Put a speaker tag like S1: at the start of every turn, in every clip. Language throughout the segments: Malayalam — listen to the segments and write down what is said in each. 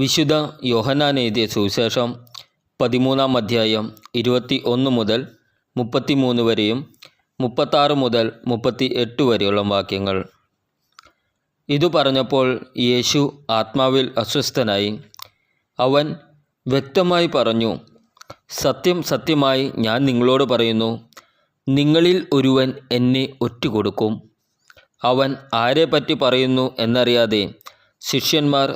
S1: വിശുദ്ധ യോഹനാൻ എഴുതിയ സുവിശേഷം പതിമൂന്നാം അധ്യായം ഇരുപത്തി ഒന്ന് മുതൽ മുപ്പത്തി മൂന്ന് വരെയും മുപ്പത്താറ് മുതൽ മുപ്പത്തി എട്ട് വരെയുള്ള വാക്യങ്ങൾ. ഇതു പറഞ്ഞപ്പോൾ യേശു ആത്മാവിൽ അസ്വസ്ഥനായി. അവൻ വ്യക്തമായി പറഞ്ഞു സത്യം സത്യമായി ഞാൻ നിങ്ങളോട് പറയുന്നു നിങ്ങളിൽ ഒരുവൻ എന്നെ ഒറ്റുകൊടുക്കും. അവൻ ആരെപ്പറ്റി പറയുന്നു എന്നറിയാതെ ശിഷ്യന്മാർ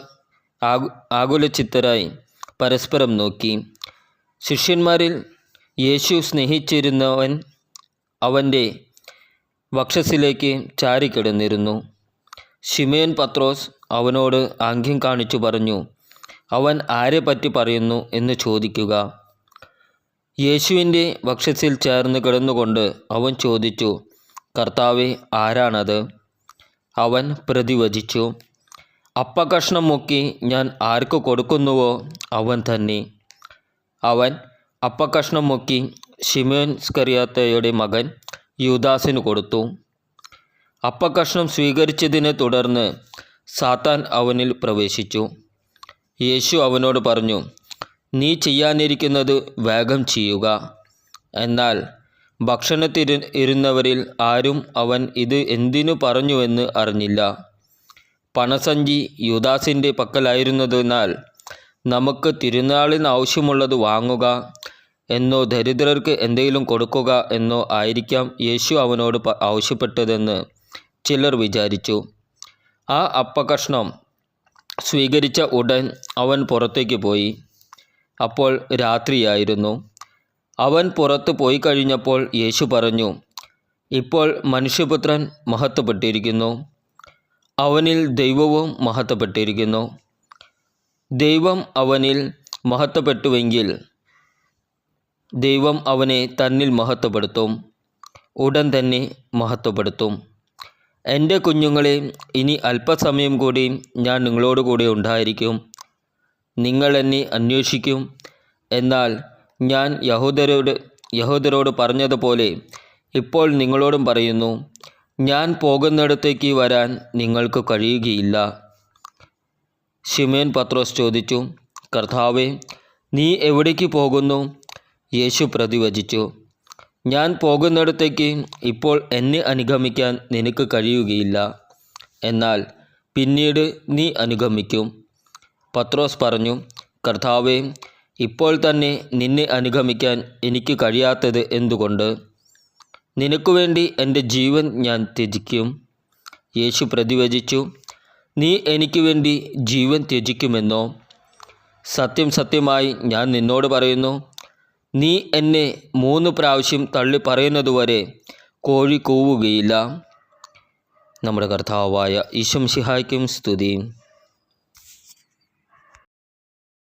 S1: ആകു ആകുലചിത്തരായി പരസ്പരം നോക്കി. ശിഷ്യന്മാരിൽ യേശു സ്നേഹിച്ചിരുന്നവൻ അവന്റെ വക്ഷസിലേക്ക് ചാരിക്കിടന്നിരുന്നു. ഷിമേൻ പത്രോസ് അവനോട് ആംഗ്യം കാണിച്ചു പറഞ്ഞു അവൻ ആരെപ്പറ്റി പറയുന്നു എന്ന് ചോദിക്കുക. യേശുവിന്റെ വക്ഷസിൽ ചേർന്ന് കിടന്നുകൊണ്ട് അവൻ ചോദിച്ചു കർത്താവെ ആരാണത്? അവൻ പ്രതിവചിച്ചു അപ്പകഷ്ണം മുക്കി ഞാൻ ആർക്ക് കൊടുക്കുന്നുവോ അവൻ തന്നെ. അവൻ അപ്പകഷ്ണം മുക്കി ഷിമോൻ സ്കറിയാത്തയുടെ മകൻ യുദാസിന് കൊടുത്തു. അപ്പകഷ്ണം സ്വീകരിച്ചതിനെ തുടർന്ന് സാത്താൻ അവനിൽ പ്രവേശിച്ചു. യേശു അവനോട് പറഞ്ഞു നീ ചെയ്യാനിരിക്കുന്നത് വേഗം ചെയ്യുക. എന്നാൽ ഭക്ഷണത്തിരു ഇരുന്നവരിൽ ആരും അവൻ ഇത് എന്തിനു പറഞ്ഞുവെന്ന് അറിഞ്ഞില്ല. പണസഞ്ചി യുദാസിന്റെ പക്കലായിരുന്നതിനാൽ നമുക്ക് തിരുനാളിന് ആവശ്യമുള്ളത് വാങ്ങുക എന്നോ ദരിദ്രർക്ക് എന്തെങ്കിലും കൊടുക്കുക എന്നോ ആയിരിക്കാം യേശു അവനോട് ആവശ്യപ്പെട്ടതെന്ന് ചിലർ വിചാരിച്ചു. ആ അപ്പകഷ്ണം സ്വീകരിച്ച ഉടൻ അവൻ പുറത്തേക്ക് പോയി. അപ്പോൾ രാത്രിയായിരുന്നു. അവൻ പുറത്ത് പോയി കഴിഞ്ഞപ്പോൾ യേശു പറഞ്ഞു ഇപ്പോൾ മനുഷ്യപുത്രൻ മഹത്വപ്പെട്ടിരിക്കുന്നു. അവനിൽ ദൈവവും മഹത്വപ്പെട്ടിരിക്കുന്നു. ദൈവം അവനിൽ മഹത്വപ്പെട്ടുവെങ്കിൽ ദൈവം അവനെ തന്നിൽ മഹത്വപ്പെടുത്തും ഉടൻ തന്നെ മഹത്വപ്പെടുത്തും. എന്റെ കുഞ്ഞുങ്ങളെ ഇനി അല്പസമയം കൂടി ഞാൻ നിങ്ങളോട് കൂടെ ഉണ്ടായിരിക്കും. നിങ്ങൾ എന്നെ അന്വേഷിക്കും. എന്നാൽ ഞാൻ യഹൂദരോട് യഹൂദരോട് പറഞ്ഞതുപോലെ ഇപ്പോൾ നിങ്ങളോടും പറയുന്നു ഞാൻ പോകുന്നിടത്തേക്ക് വരാൻ നിങ്ങൾക്ക് കഴിയുകയില്ല. ഷിമേൻ പത്രോസ് ചോദിച്ചു കർത്താവെ നീ എവിടേക്ക് പോകുന്നു? യേശു പ്രതിവചിച്ചു ഞാൻ പോകുന്നിടത്തേക്ക് ഇപ്പോൾ എന്നെ അനുഗമിക്കാൻ നിനക്ക് കഴിയുകയില്ല. എന്നാൽ പിന്നീട് നീ അനുഗമിക്കും. പത്രോസ് പറഞ്ഞു കർത്താവെ ഇപ്പോൾ തന്നെ നിന്നെ അനുഗമിക്കാൻ എനിക്ക് കഴിയാത്തത് എന്തുകൊണ്ട്? നിനക്ക് വേണ്ടി എന്റെ ജീവൻ ഞാൻ ത്യജിക്കും. യേശു പ്രതിവചിച്ചു നീ എനിക്ക് വേണ്ടി ജീവൻ ത്യജിക്കുമെന്നോ? സത്യം സത്യമായി ഞാൻ നിന്നോട് പറയുന്നു നീ എന്നെ മൂന്ന് പ്രാവശ്യം തള്ളി പറയുന്നതുവരെ കോഴി കൂവുകയില്ല. നമ്മുടെ കർത്താവായ ഈശംഷിഹായ്ക്കും സ്തുതിയും